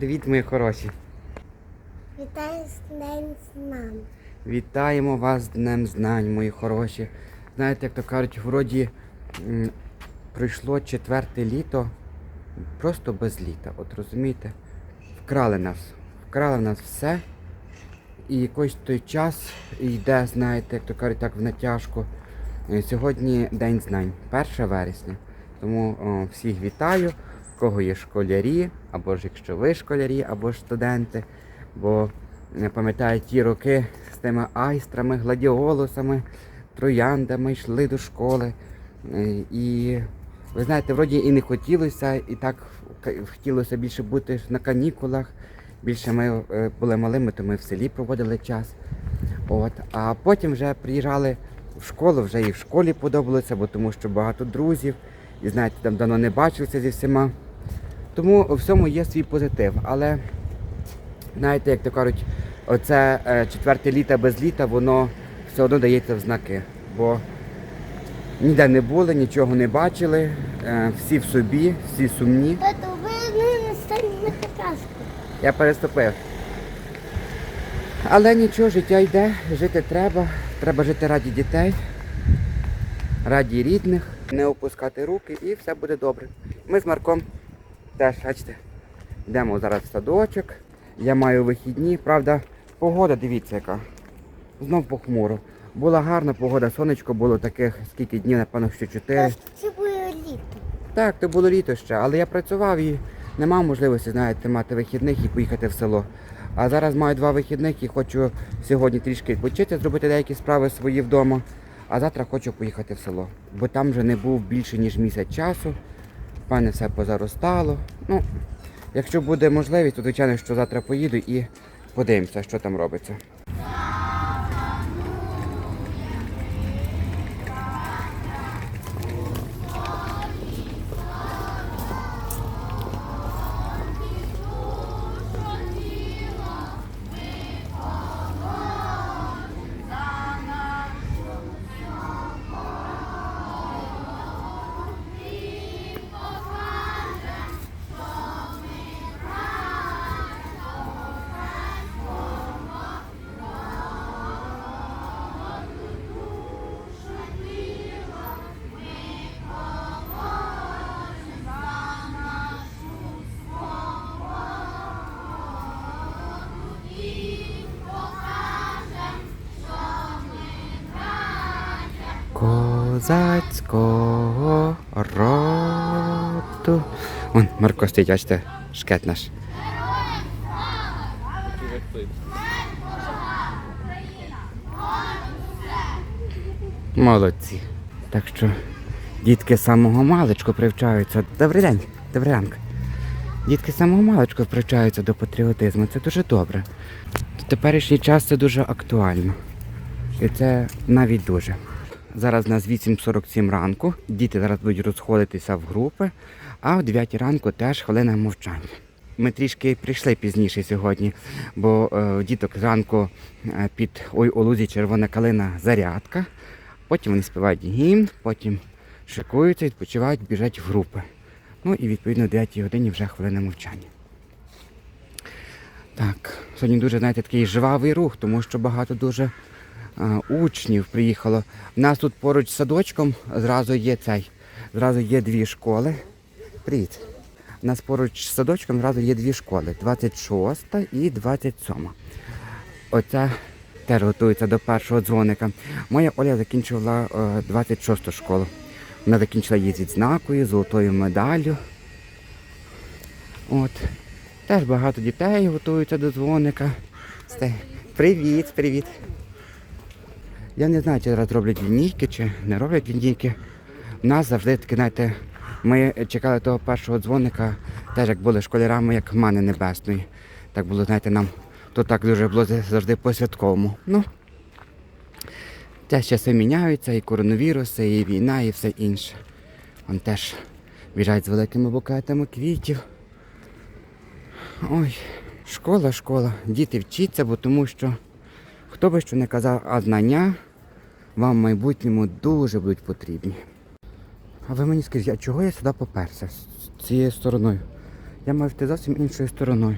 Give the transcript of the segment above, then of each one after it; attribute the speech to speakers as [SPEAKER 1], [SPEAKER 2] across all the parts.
[SPEAKER 1] Привіт, мої хороші.
[SPEAKER 2] Вітаю з Днем знам.
[SPEAKER 1] Вітаємо вас з Днем Знань, мої хороші. Знаєте, як то кажуть, вроді м, пройшло четверте літо просто без літа. От розумієте? Вкрали нас. Вкрали нас все. І якийсь той час йде, знаєте, як то кажуть, так в натяжку. Е, Сьогодні День знань, 1 вересня. Тому о, всіх вітаю, кого є школярі, або ж якщо ви школярі, або ж студенти. Бо пам'ятаю ті роки з тими айстрами, гладіолусами, трояндами йшли до школи. Е, І ви знаєте, вроді і не хотілося, і так хотілося більше бути на канікулах. Більше ми е, були малими, то ми в селі проводили час. От. А потім вже приїжджали в школу, вже і в школі подобалося, бо тому що багато друзів. І знаєте, там давно не бачилися зі всіма. Тому у всьому є свій позитив. Але знаєте, як то кажуть, оце е, четверте літа без літа, воно все одно дається в знаки. Бо ніде не були, нічого не бачили, е, всі в собі, всі сумні.
[SPEAKER 2] Ви не на.
[SPEAKER 1] Я переступив. Але нічого, життя йде, жити треба. Треба жити раді дітей, раді рідних, не опускати руки і все буде добре. Ми з Марком теж, бачите, йдемо зараз в садочок. Я маю вихідні. Правда, погода, дивіться яка. Знов похмуро. Була гарна погода, сонечко було таких, скільки днів, напевно, що чотири.
[SPEAKER 2] Це буде літо.
[SPEAKER 1] Так, то було літо ще, але я працював і не мав можливості, знаєте, мати вихідних і поїхати в село. А зараз маю два вихідних і хочу сьогодні трішки відпочити, зробити деякі справи свої вдома. А завтра хочу поїхати в село. Бо там вже не був більше, ніж місяць часу. Мене все позаростало. Ну, якщо буде можливість, то звичайно, що завтра поїду і подивимося, що там робиться. Козацького роду. Вон, Марко стоїть, бачите, шкет наш. Молодці. Так що дітки з самого маличку привчаються. Добрий день, добрий ранок. Дітки з самого маличку привчаються до патріотизму. Це дуже добре. В теперішній час це дуже актуально. І це навіть дуже. Зараз у нас 8.47 ранку. Діти зараз будуть розходитися в групи, а о 9 ранку теж хвилина мовчання. Ми трішки прийшли пізніше сьогодні, бо е, діток зранку е, під ой у червона калина зарядка. Потім вони співають гімн, потім шикуються, відпочивають, біжать в групи. Ну і відповідно о 9 годині вже хвилина мовчання. Так, сьогодні дуже, знаєте, такий жвавий рух, тому що багато дуже учнів приїхало. У нас тут поруч з садочком зразу є цей, зразу є дві школи. Привіт. У нас поруч з садочком зразу є дві школи 26 і 27. Оця теж готується до першого дзвоника. Моя Оля закінчувала е, 26 школу. Вона закінчила її з відзнакою, золотою медаллю. От. Теж багато дітей готуються до дзвоника. Привіт, привіт. Я не знаю, чи зараз роблять лінійки, чи не роблять лінійки. У нас завжди таки, знаєте, ми чекали того першого дзвоника, теж як були школярами, як мани небесної. Так було, знаєте, нам то так дуже було завжди по-святковому. Ну, те часи міняються, і коронавіруси, і війна, і все інше. Вон теж біжать з великими букетами квітів. Ой, школа, школа. Діти вчіться, бо тому що хто би що не казав, а знання вам в майбутньому дуже будуть потрібні. А ви мені скажіть, а чого я сюди поперся з цією стороною? Я мав йти зовсім іншою стороною.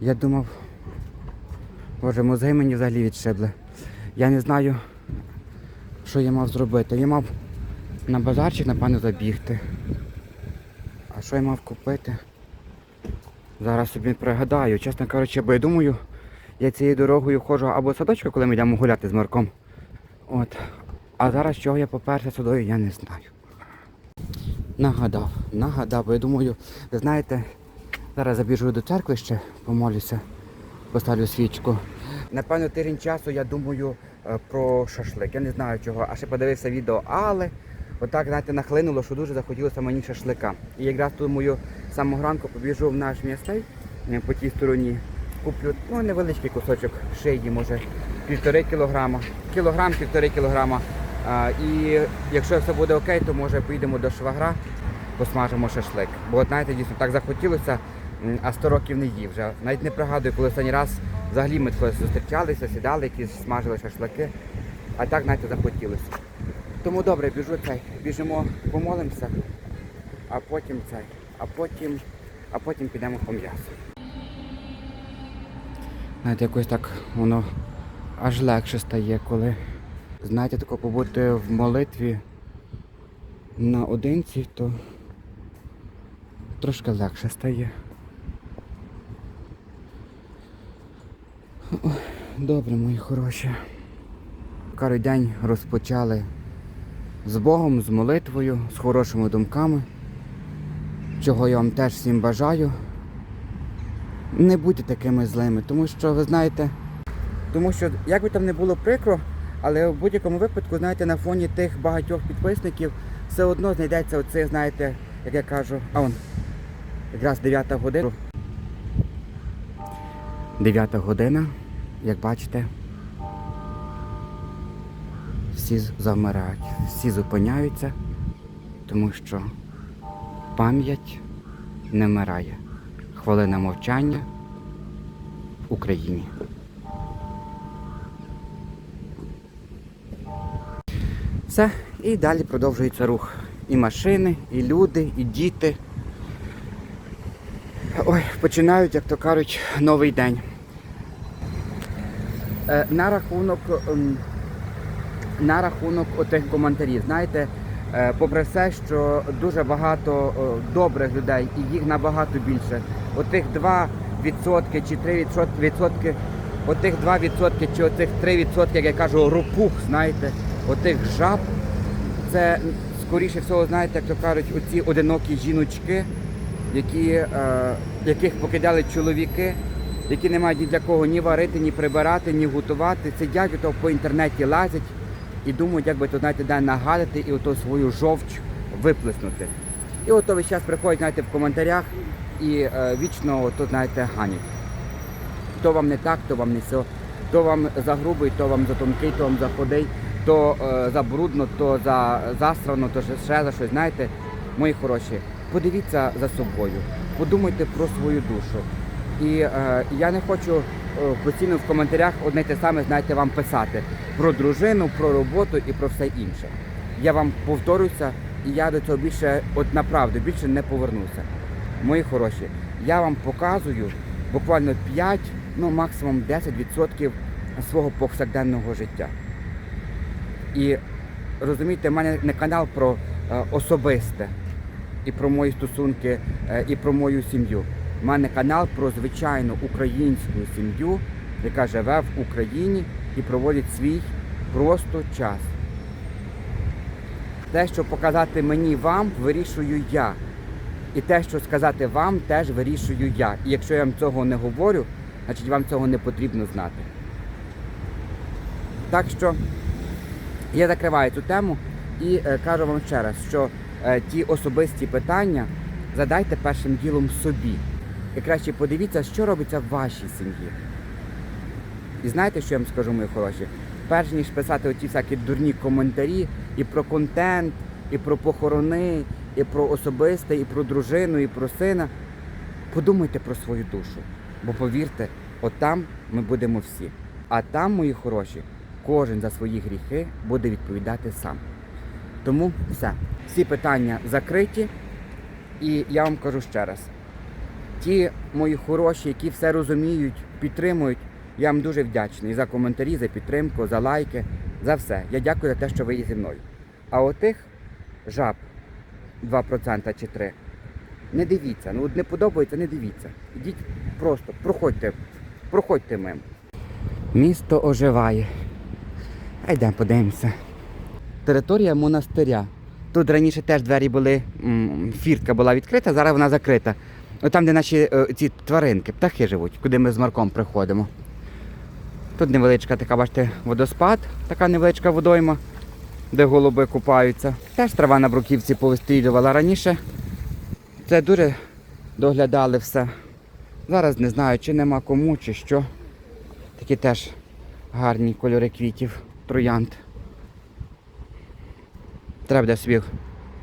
[SPEAKER 1] Я думав, боже, мозги мені взагалі відшибли. Я не знаю, що я мав зробити. Я мав на базарчик, напевно, забігти. А що я мав купити? Зараз собі пригадаю, чесно кажучи, бо я думаю, я цією дорогою ходжу або садочку, коли ми йдемо гуляти з Марком. От. А зараз чого я поперся сюди, я не знаю. Нагадав, нагадав, я думаю, ви знаєте, зараз забіжу до церкви ще, помолюся, поставлю свічку. Напевно, тиждень часу я думаю е, про шашлик. Я не знаю чого, а ще подивився відео, але отак, знаєте, нахлинуло, що дуже захотілося мені шашлика. І якраз думаю, самого ранку побіжу в наш м'ясний е, по тій стороні. Куплю ну, невеличкий кусочок шиї, може півтори кілограма, кілограм, півтори кілограма. А, і якщо все буде окей, то може поїдемо до швагра, посмажимо шашлик. Бо от знаєте, дійсно так захотілося, а 100 років не їв вже. Навіть не пригадую, коли останній раз взагалі ми тако зустрічалися, сідали, якісь смажили шашлики. А так, знаєте, захотілося. Тому добре, біжу цей, біжимо, помолимося, а потім цей, а потім, а потім підемо по м'ясу. Знаєте, якось так воно аж легше стає, коли знаєте, тако побути в молитві наодинці, то трошки легше стає. Добре, мої хороші. Карий день розпочали з Богом, з молитвою, з хорошими думками, чого я вам теж всім бажаю. Не будьте такими злими, тому що ви знаєте, тому що як би там не було прикро, але в будь-якому випадку, знаєте, на фоні тих багатьох підписників все одно знайдеться оце, знаєте, як я кажу, а он, якраз 9 година. 9 година, як бачите, всі завмирають, всі зупиняються, тому що пам'ять не вмирає. Хвилина мовчання в Україні. Все, і далі продовжується рух. І машини, і люди, і діти. Ой, починають, як то кажуть, новий день. Е, на рахунок, ем, на рахунок отих коментарів, знаєте, е, попри все, що дуже багато е, добрих людей і їх набагато більше. Отих 2% чи 3%, відсотки, отих 2% чи отих 3%, як я кажу, ропух, знаєте, отих жаб, це скоріше всього, знаєте, як то кажуть, оці одинокі жіночки, які, е, яких покидали чоловіки, які не мають ні для кого ні варити, ні прибирати, ні готувати. Сидять ото по інтернеті лазять і думають, як би то знаєте, де нагадати і ото свою жовч виплеснути. І ото весь час приходять, знаєте, в коментарях і е, вічно ото, знаєте, ганять. То вам не так, то вам не все, то вам за грубий, то вам за тонкий, то вам за худий, то е, за брудно, то за засрано, то ще за щось. Знаєте, мої хороші, подивіться за собою, подумайте про свою душу. І е, я не хочу е, постійно в коментарях одне те саме, знаєте, вам писати про дружину, про роботу і про все інше. Я вам повторюся, і я до цього більше, от направду, більше не повернуся. Мої хороші, я вам показую буквально 5, ну максимум 10% свого повсякденного життя. І розумієте, в мене не канал про е, особисте і про мої стосунки, е, і про мою сім'ю. У мене канал про звичайну українську сім'ю, яка живе в Україні і проводить свій просто час. Те, що показати мені вам, вирішую я. І те, що сказати вам, теж вирішую я. І якщо я вам цього не говорю, значить вам цього не потрібно знати. Так що я закриваю цю тему і е, кажу вам ще раз, що е, ті особисті питання задайте першим ділом собі. І краще подивіться, що робиться в вашій сім'ї. І знаєте, що я вам скажу, мої хороші? Перш ніж писати оті всякі дурні коментарі і про контент, і про похорони, і про особисте, і про дружину, і про сина, подумайте про свою душу. Бо повірте, от там ми будемо всі. А там, мої хороші, кожен за свої гріхи буде відповідати сам. Тому все. Всі питання закриті. І я вам кажу ще раз: ті мої хороші, які все розуміють, підтримують, я вам дуже вдячний за коментарі, за підтримку, за лайки, за все. Я дякую за те, що ви є зі мною. А отих жаб 2% чи 3%. Не дивіться, ну не подобається, не дивіться. Ідіть просто, проходьте, проходьте мимо. Місто оживає. А йдемо подивимося. Територія монастиря. Тут раніше теж двері були, фіртка була відкрита, зараз вона закрита. Там, де наші е, ці тваринки, птахи живуть, куди ми з Марком приходимо. Тут невеличка така, бачите, водоспад, така невеличка водойма, де голуби купаються. Теж трава на бруківці повистрілювала раніше. Це дуже доглядали все. Зараз не знаю, чи нема кому, чи що. Такі теж гарні кольори квітів, троянд. Треба собі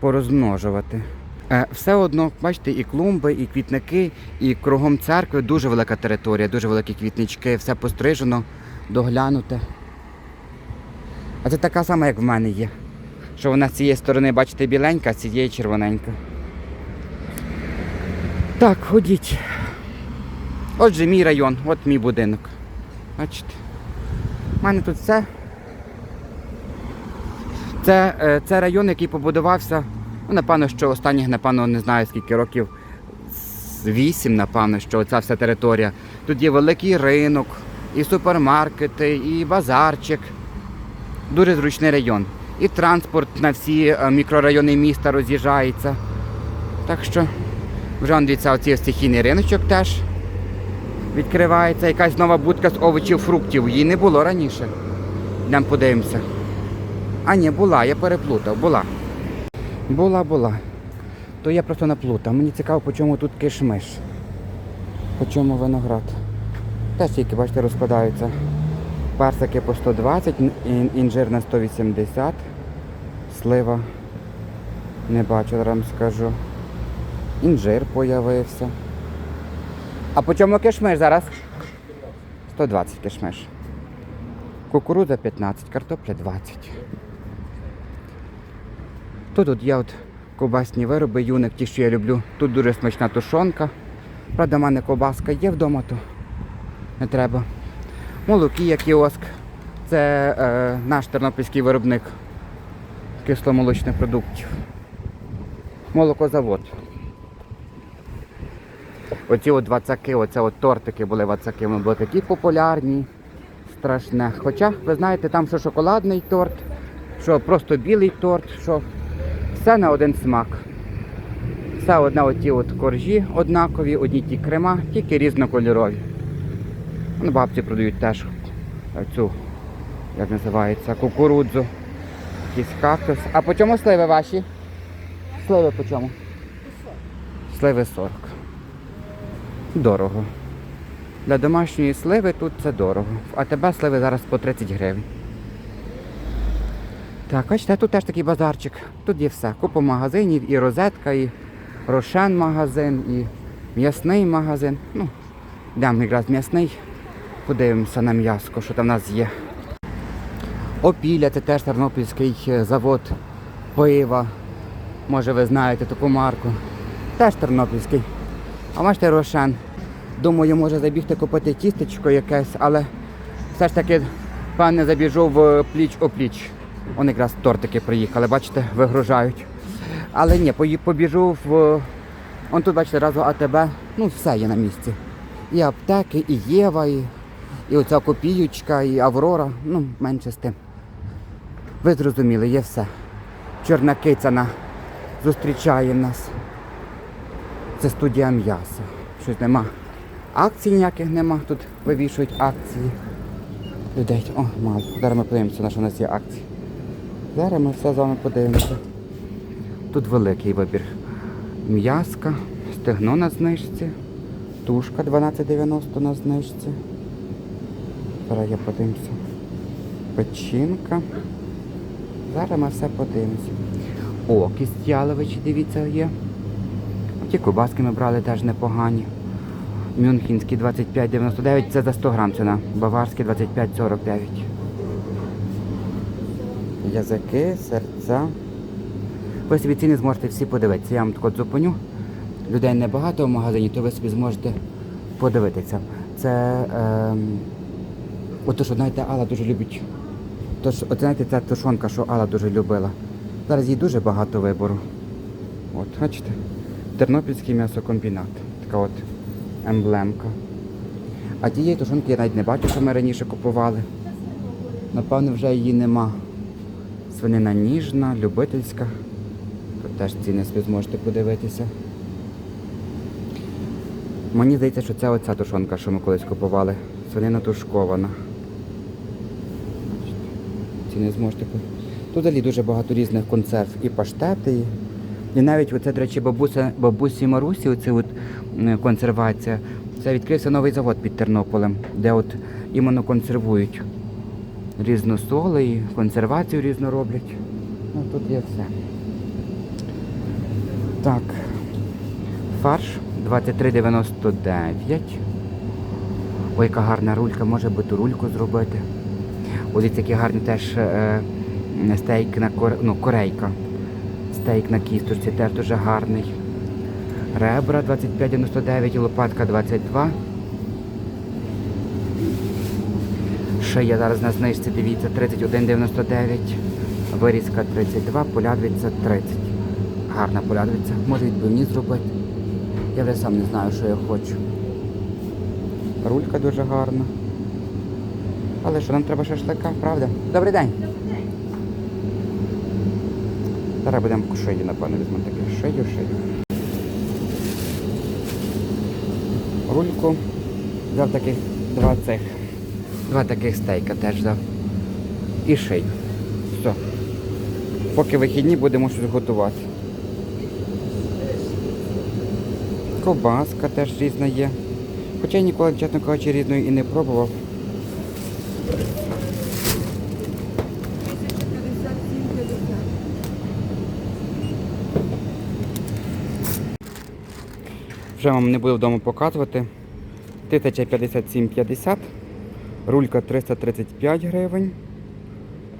[SPEAKER 1] порозмножувати. Е, Все одно, бачите, і клумби, і квітники, і кругом церкви дуже велика територія, дуже великі квітнички, все пострижено, доглянуте. А це така сама, як в мене є. Що вона з цієї сторони, бачите, біленька, а з цієї червоненька. Так, ходіть. Отже, мій район, от мій будинок. Бачите. У мене тут все. Це, е, це район, який побудувався, ну, напевно, що останніх, напевно, не знаю скільки років, вісім, напевно, що ця вся територія. Тут є великий ринок, і супермаркети, і базарчик. Дуже зручний район. І транспорт на всі е, мікрорайони міста роз'їжджається. Так що вже он, дивіться, оцей стихійний риночок теж відкривається. Якась нова будка з овочів, фруктів. Її не було раніше. Йдемо подивимося. А ні, була, я переплутав, була. Була, була. То я просто наплутав. Мені цікаво, по чому тут кишмиш. По чому виноград. Теж тільки, бачите, розкладаються. Персики по 120, інжир на 180. Слива. Не бачу, зараз скажу. Інжир появився. А по чому кишмиш зараз? 120 кишмиш. Кукурудза 15, картопля 20. Тут от є от ковбасні вироби, юник, ті, що я люблю. Тут дуже смачна тушонка. Правда, в мене ковбаска є вдома, то не треба. Молокія кіоск. Це е, наш тернопільський виробник кисломолочних продуктів. Молокозавод. Оці от вацаки, оце от тортики були вацаки, були такі популярні, страшне. Хоча, ви знаєте, там що шоколадний торт, що просто білий торт, що все на один смак. Все одне оті от коржі однакові, одні ті крема, тільки різнокольорові. Ну, бабці продають теж цю, як називається, кукурудзу, якийсь кактус. А по чому сливи ваші? Сливи по чому? Сливи 40. Дорого. Для домашньої сливи тут це дорого. А тебе сливи зараз по 30 гривень. Так, бачите, тут теж такий базарчик. Тут є все. Купа магазинів, і розетка, і рошен магазин, і м'ясний магазин. Ну, йдемо якраз м'ясний. Подивимося на м'яско, що там в нас є. Опіля, це теж тернопільський е, завод пива. Може ви знаєте таку марку. Теж тернопільський. А бачите, Рошен. Думаю, може забігти купити тістечко якесь, але все ж таки певне забіжу в пліч опліч. Вони якраз тортики приїхали, бачите, вигружають. Але ні, побіжу в. Он тут, бачите, разу АТБ, ну все є на місці. І аптеки, і Єва, і, і оця копіючка, і Аврора. Ну, менше з тим. Ви зрозуміли, є все. Чорна кицяна зустрічає нас. Це студія м'яса. Щось нема. Акцій ніяких нема. Тут вивішують акції. Людей. О, мало. Зараз ми подивимося, на що у нас є акції. Зараз ми все з вами подивимося. Тут великий вибір. М'яска, стегно на знижці, тушка 12,90 на знижці. Зараз я подивимося. Печінка. Зараз ми все подивимося. О, кість яловичі, дивіться, є. Ті кубаски ми брали теж непогані. Мюнхенський 25,99, це за 100 грам ціна. Баварський 25,49. Язики, серця. Ви собі ціни зможете всі подивитися. Я вам так зупиню. людей небагато в магазині, то ви собі зможете подивитися. Це ем, ото, що знаєте, Алла дуже любить. Тож, от знаєте, ця тушонка, що Алла дуже любила. Зараз їй дуже багато вибору. От, бачите? Тернопільський м'ясокомбінат. Така от емблемка. А тієї тушонки я навіть не бачу, що ми раніше купували. Напевно, вже її нема. Свинина ніжна, любительська. Тут теж ціни собі зможете подивитися. Мені здається, що це оця тушонка, що ми колись купували. Свинина тушкована. Ціни зможете Тут взагалі дуже багато різних консерв. І паштети, і, навіть оце, до речі, бабуся, бабусі Марусі, оце от консервація. Це відкрився новий завод під Тернополем, де от іменно консервують різну соли і консервацію різну роблять. Ну, тут є все. Так. Фарш 23,99. Ой, яка гарна рулька, може бути рульку зробити. Ось які гарні теж е, стейк на кор... ну, корейка. Стейк на кісточці теж дуже гарний. Ребра 25,99 і лопатка 22. Шия зараз на знижці, дивіться, 31,99. Вирізка 32, полядвиця 30. Гарна полядвиця. Може відбивні зробити. Я вже сам не знаю, що я хочу. Рулька дуже гарна. Але що нам треба шашлика, правда? Добрий день. Зараз будемо шию, напевно, візьмемо таке. Шию, шию. Рульку. Взяв таких два цих. Два таких стейка теж взяв. І шию. Все. Поки вихідні будемо щось готувати. Ковбаска теж різна є. Хоча я ніколи, чесно кажучи, різної і не пробував. Вже вам не буду вдома показувати. Тисяча 57,50, рулька 335 гривень,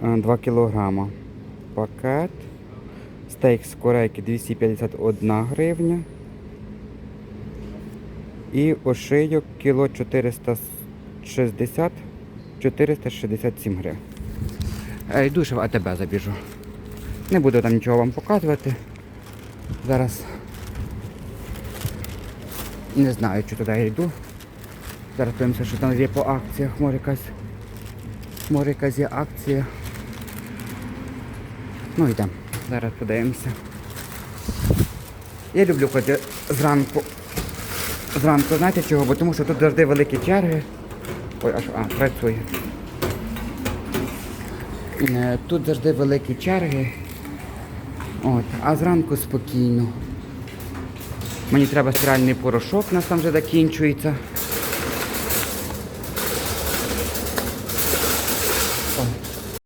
[SPEAKER 1] 2 кілограма. Пакет. Стейк з корейки 251 гривня. І ошийок кіло 460 467 гривень. Е, Йду ще АТБ забіжу. Не буду там нічого вам показувати. Зараз не знаю, чи туди я йду. Зараз подивимося, що там є по акціях. Може якась, може якась є акція. Ну йдемо. Зараз подивимося. Я люблю ходити зранку. Зранку, знаєте чого? Бо тому що тут завжди великі черги. Ой, аж а, працює. Е, Тут завжди великі черги. От, а зранку спокійно. Мені треба стиральний порошок, у нас там вже закінчується.